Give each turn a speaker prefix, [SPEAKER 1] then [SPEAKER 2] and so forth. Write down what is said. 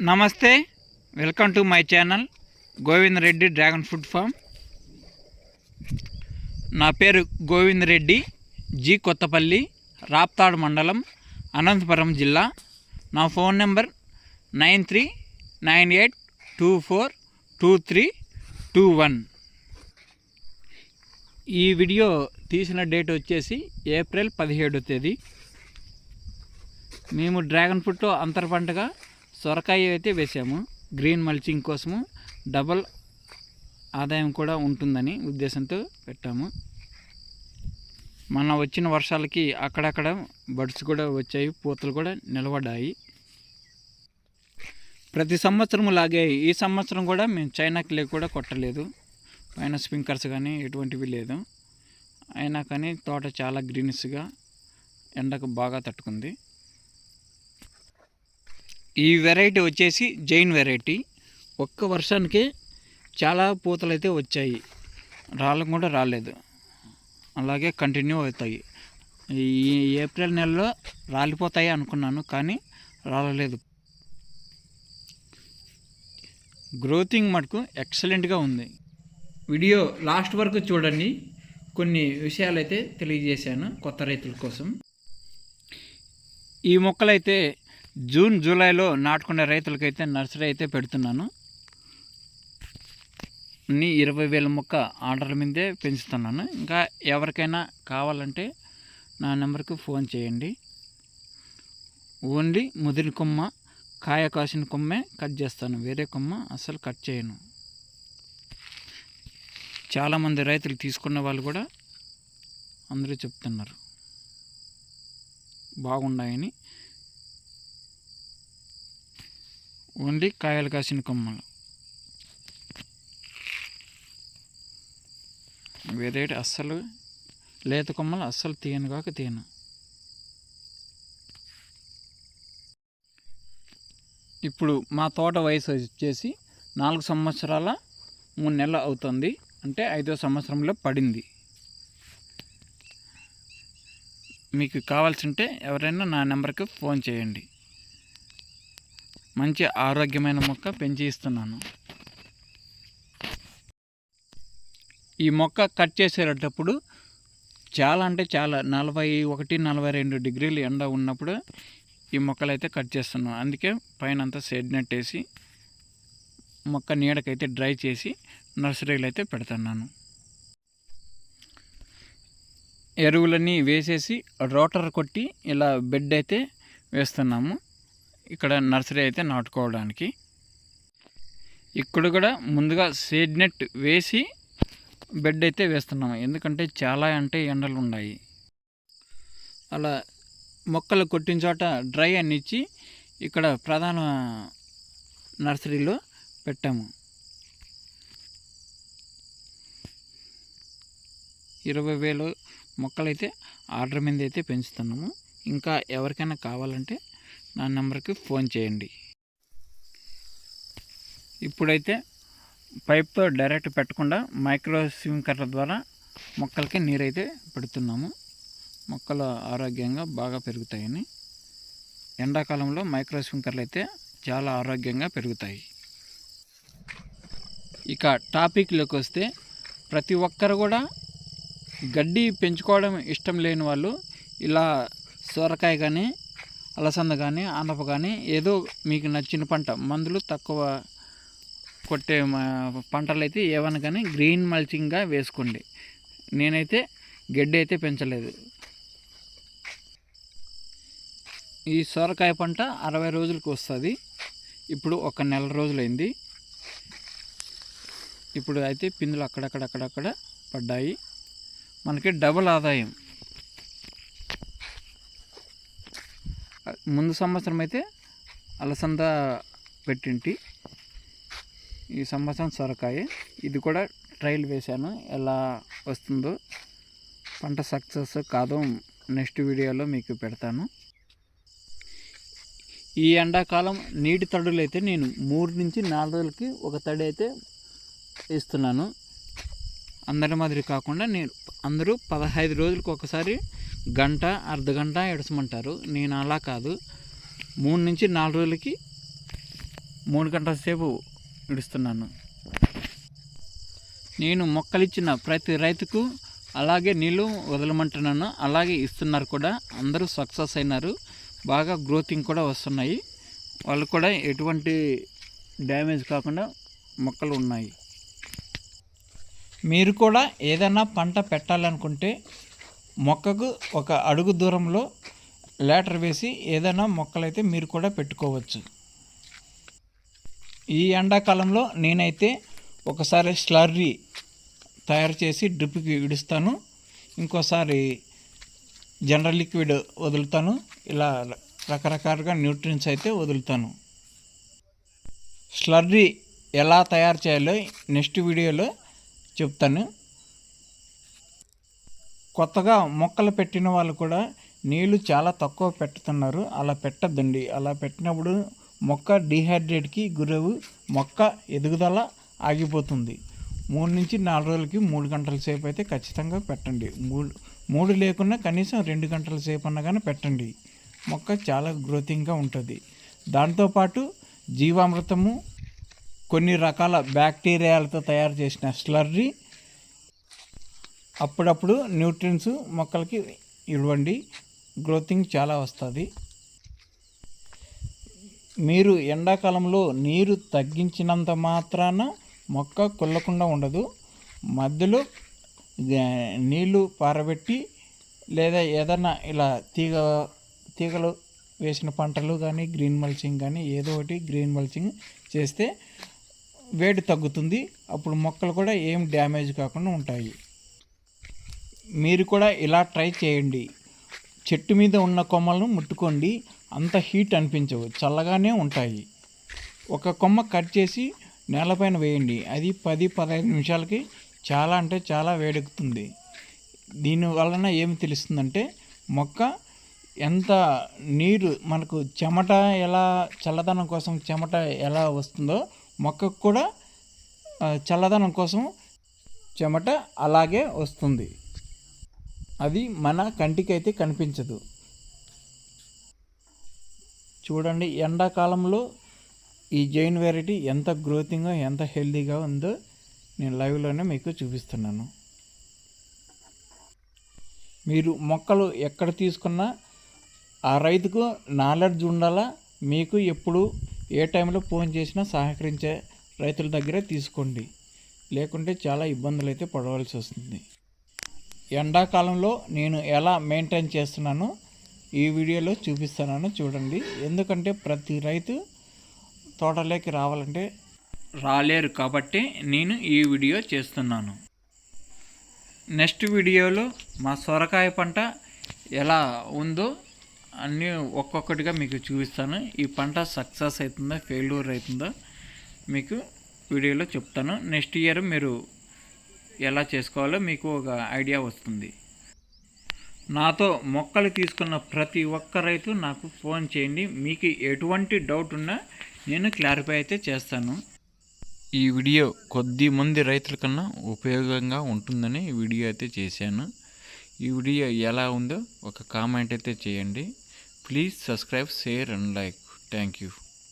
[SPEAKER 1] నమస్తే welcome to my channel Govind Reddy dragon food farm. నా పేరు గోవింద్ రెడ్డి జి కొత్తపల్లి రాప్తాడు మండలం అనంతపురం జిల్లా. నా phone number nine three nine eight two four two three two one. ఈ video తీసిన డేట్ వచ్చేసి ఏప్రిల్ పదిహేడో తేదీ. మేము డ్రాగన్ ఫ్రూట్ అంతర పంటగా సొరకాయ అయితే వేసాము. గ్రీన్ మల్చింగ్ కోసము డబల్ ఆదాయం కూడా ఉంటుందని ఉద్దేశంతో పెట్టాము. మన వచ్చిన వర్షాలకి అక్కడక్కడ బడ్స్ కూడా వచ్చాయి పూతలు కూడా నిలబడ్డాయి. ప్రతి సంవత్సరం లాగే ఈ సంవత్సరం కూడా మేము చైనాకి లేక కూడా కొట్టలేదు. పైన స్ప్రింకర్స్ కానీ ఎటువంటివి లేదు. అయినా కానీ తోట చాలా గ్రీనిష్గా ఎండకు బాగా తట్టుకుంది. ఈ వెరైటీ వచ్చేసి జైన్ వెరైటీ. ఒక్క వర్షానికే చాలా పూతలు అయితే వచ్చాయి. రాళ్ళం కూడా రాలేదు. అలాగే కంటిన్యూ అవుతాయి. ఈ ఏప్రిల్ నెలలో రాలిపోతాయి అనుకున్నాను కానీ రాలలేదు. గ్రోతింగ్ మటుకు ఎక్సలెంట్గా ఉంది. వీడియో లాస్ట్ వరకు చూడండి. కొన్ని విషయాలు అయితే తెలియజేశాను కొత్త రైతుల కోసం. ఈ మొక్కలైతే జూన్ జూలైలో నాటుకునే రైతులకైతే నర్సరీ అయితే పెడుతున్నాను. అన్ని ఇరవై వేల మొక్క ఆర్డర్ల మీదే పెంచుతున్నాను. ఇంకా ఎవరికైనా కావాలంటే నా నెంబర్కి ఫోన్ చేయండి. ఓన్లీ ముదిరి కొమ్మ కాయ కాసిన కొమ్మే కట్ చేస్తాను. వేరే కొమ్మ అసలు కట్ చేయను. చాలామంది రైతులు తీసుకున్న వాళ్ళు కూడా అందరూ చెప్తున్నారు. బాగున్నాయని ఓన్లీ కాయలు కాసిన కొమ్మలు. వేరేటి అస్సలు లేత కొమ్మలు అస్సలు తీయను కాక తీయను. ఇప్పుడు మా తోట వయసు వచ్చేసి నాలుగు సంవత్సరాల మూడు నెలలు అవుతుంది. అంటే ఐదో సంవత్సరంలో పడింది. మీకు కావాల్సింటే ఎవరైనా నా నెంబర్కి ఫోన్ చేయండి. మంచి ఆరోగ్యమైన మొక్క పెంచి ఇస్తున్నాను ఈ మొక్క కట్ చేసేటప్పుడు చాలా అంటే చాలా నలభై ఒకటి నలభై రెండు డిగ్రీలు ఎండ ఉన్నప్పుడు ఈ మొక్కలు అయితే కట్ చేస్తున్నాం అందుకే పైన అంతా షెడ్ నెట్ వేసి మొక్క నీడకైతే డ్రై చేసి నర్సరీలు అయితే పెడుతున్నాను. ఎరువులన్నీ వేసేసి రోటర్ కొట్టి ఇలా బెడ్ అయితే వేస్తున్నాము. ఇక్కడ నర్సరీ అయితే నాటుకోవడానికి. ఇక్కడ కూడా ముందుగా షేడ్ నెట్ వేసి బెడ్ అయితే వేస్తున్నాము. ఎందుకంటే చాలా అంటే ఎండలు ఉన్నాయి. అలా మొక్కలు కొట్టిన చోట డ్రై అని ఇచ్చి ఇక్కడ ప్రధాన నర్సరీలో పెట్టాము. ఇరవై వేలు మొక్కలైతే ఆర్డర్ మీద అయితే పెంచుతున్నాము. ఇంకా ఎవరికైనా కావాలంటే నా నెంబర్కి ఫోన్ చేయండి. ఇప్పుడైతే పైప్తో డైరెక్ట్ పెట్టకుండా మైక్రో స్వింకర్ల ద్వారా మొక్కలకి నీరైతే పెడుతున్నాము. మొక్కలు ఆరోగ్యంగా బాగా పెరుగుతాయని. ఎండాకాలంలో మైక్రో స్ప్రింకర్లు అయితే చాలా ఆరోగ్యంగా పెరుగుతాయి. ఇక టాపిక్లోకి వస్తే ప్రతి ఒక్కరు కూడా గడ్డి పెంచుకోవడం ఇష్టం లేని వాళ్ళు ఇలా సొరకాయ కానీ అలసంద కానీ అనప కానీ ఏదో మీకు నచ్చిన పంట. మందులు తక్కువ కొట్టే పంటలు అయితే ఏమన్నా కానీ గ్రీన్ మల్చింగ్గా వేసుకోండి. నేనైతే గడ్డి అయితే పెంచలేదు. ఈ సొరకాయ పంట అరవై రోజులకు వస్తుంది. ఇప్పుడు ఒక నెల రోజులైంది. ఇప్పుడు అయితే పిందులు అక్కడక్కడక్కడక్కడ పడ్డాయి. మనకి డబుల్ ఆదాయం. ముందు సంవత్సరం అయితే అలసంద పెట్టింటి. ఈ సంవత్సరం సొరకాయ. ఇది కూడా ట్రయల్ వేశాను. ఎలా వస్తుందో పంట సక్సెస్ కాదో నెక్స్ట్ వీడియోలో మీకు పెడతాను. ఈ ఎండాకాలం నీటి తడులు అయితే నేను మూడు నుంచి నాలుగు రోజులకి ఒక తడి అయితే ఇస్తున్నాను అందరి మాదిరి కాకుండా నేను అందరూ పదహైదు రోజులకు ఒకసారి గంట అర్ధ గంట ఎడసమంటారు నేను అలా కాదు. మూడు నుంచి నాలుగు రోజులకి మూడు గంటల సేపు ఇడుస్తున్నాను నేను మొక్కలిచ్చిన ప్రతి రైతుకు అలాగే నీళ్ళు వదలమంటున్నాను. అలాగే ఇస్తున్నారు కూడా. అందరూ సక్సెస్ అయినారు. బాగా గ్రోతింగ్ కూడా వస్తున్నాయి. వాళ్ళు కూడా ఎటువంటి డ్యామేజ్ కాకుండా మొక్కలు ఉన్నాయి. మీరు కూడా ఏదైనా పంట పెట్టాలనుకుంటే మొక్కకు ఒక అడుగు దూరంలో లేటర్ వేసి ఏదైనా మొక్కలైతే మీరు కూడా పెట్టుకోవచ్చు. ఈ ఎండాకాలంలో నేనైతే ఒకసారి స్లర్రీ తయారు చేసి డ్రిప్కి విడుస్తాను. ఇంకోసారి జనరల్ లిక్విడ్ వదులుతాను. ఇలా రకరకాలుగా న్యూట్రియన్స్ అయితే వదులుతాను. స్లర్రీ ఎలా తయారు చేయాలో నెక్స్ట్ వీడియోలో చెప్తాను. కొత్తగా మొక్కలు పెట్టిన వాళ్ళు కూడా నీళ్ళు చాలా తక్కువ పెట్టుతున్నారు. అలా పెట్టద్దండి. అలా పెట్టినప్పుడు మొక్క డీహైడ్రేట్కి గురవు మొక్క ఎదుగుదల ఆగిపోతుంది. మూడు నుంచి నాలుగు రోజులకి మూడు గంటల సేపు అయితే ఖచ్చితంగా పెట్టండి. మూడు మూడు లేకున్నా కనీసం రెండు గంటల సేపు అన్నా కానీ పెట్టండి. మొక్క చాలా గ్రోతింగ్గా ఉంటుంది. దాంతోపాటు జీవామృతము కొన్ని రకాల బ్యాక్టీరియాలతో తయారు చేసిన స్లర్రీ అప్పుడప్పుడు న్యూట్రియన్స్ మొక్కలకి ఇవ్వండి. గ్రోతింగ్ చాలా వస్తుంది. మీరు ఎండాకాలంలో నీరు తగ్గించినంత మాత్రాన మొక్క కుల్లకుండా ఉండదు. మధ్యలో నీళ్ళు పారబెట్టి లేదా ఏదైనా ఇలా తీగ తీగలు వేసిన పంటలు కానీ గ్రీన్ మల్చింగ్ కానీ ఏదో ఒకటి గ్రీన్ మల్చింగ్ చేస్తే వేడి తగ్గుతుంది. అప్పుడు మొక్కలు కూడా ఏం డ్యామేజ్ కాకుండా ఉంటాయి. మీరు కూడా ఇలా ట్రై చేయండి. చెట్టు మీద ఉన్న కొమ్మలను ముట్టుకోండి. అంత హీట్ అనిపించవు. చల్లగానే ఉంటాయి. ఒక కొమ్మ కట్ చేసి నేలపైన వేయండి. అది పది పదహైదు నిమిషాలకి చాలా అంటే చాలా వేడెక్కుతుంది. దీని వలన ఏమి తెలుస్తుందంటే మొక్క ఎంత నీరు మనకు చెమట ఎలా చల్లదనం కోసం చెమట ఎలా వస్తుందో మొక్కకు కూడా చల్లదనం కోసం చెమట అలాగే వస్తుంది. అది మన కంటికి అయితే కనిపించదు. చూడండి ఎండాకాలంలో ఈ జైన్ వెరైటీ ఎంత గ్రోతింగ్గా ఎంత హెల్దీగా ఉందో నేను లైవ్లోనే మీకు చూపిస్తున్నాను. మీరు మొక్కలు ఎక్కడ తీసుకున్నా ఆ రైతుకు నాలెడ్జ్ ఉండాలా? మీకు ఎప్పుడు ఏ టైంలో ఫోన్ చేసినా సహకరించే రైతుల దగ్గరే తీసుకోండి. లేకుంటే చాలా ఇబ్బందులు అయితే పడవలసి వస్తుంది. ఎండాకాలంలో నేను ఎలా మెయింటైన్ చేస్తున్నానో ఈ వీడియోలో చూపిస్తున్నాను చూడండి. ఎందుకంటే ప్రతి రైతు తోటలోకి రావాలంటే రాలేరు కాబట్టి నేను ఈ వీడియో చేస్తున్నాను. నెక్స్ట్ వీడియోలో మా సొరకాయ పంట ఎలా ఉందో అన్నీ ఒక్కొక్కటిగా మీకు చూపిస్తాను. ఈ పంట సక్సెస్ అవుతుందా ఫెయిల్యూర్ అవుతుందో మీకు వీడియోలో చెప్తాను. నెక్స్ట్ ఇయర్ మీరు ఎలా చేసుకోవాలో మీకు ఒక ఐడియా వస్తుంది. నాతో మొక్కలు తీసుకున్న ప్రతి ఒక్క రైతు నాకు ఫోన్ చేయండి. మీకు ఎటువంటి డౌట్ ఉన్నా నేను క్లారిఫై అయితే చేస్తాను. ఈ వీడియో కొద్ది మంది రైతుల కన్నా ఉపయోగంగా ఉంటుందని ఈ వీడియో అయితే చేశాను. ఈ వీడియో ఎలా ఉందో ఒక కామెంట్ అయితే చేయండి. Please subscribe share and like. Thank you.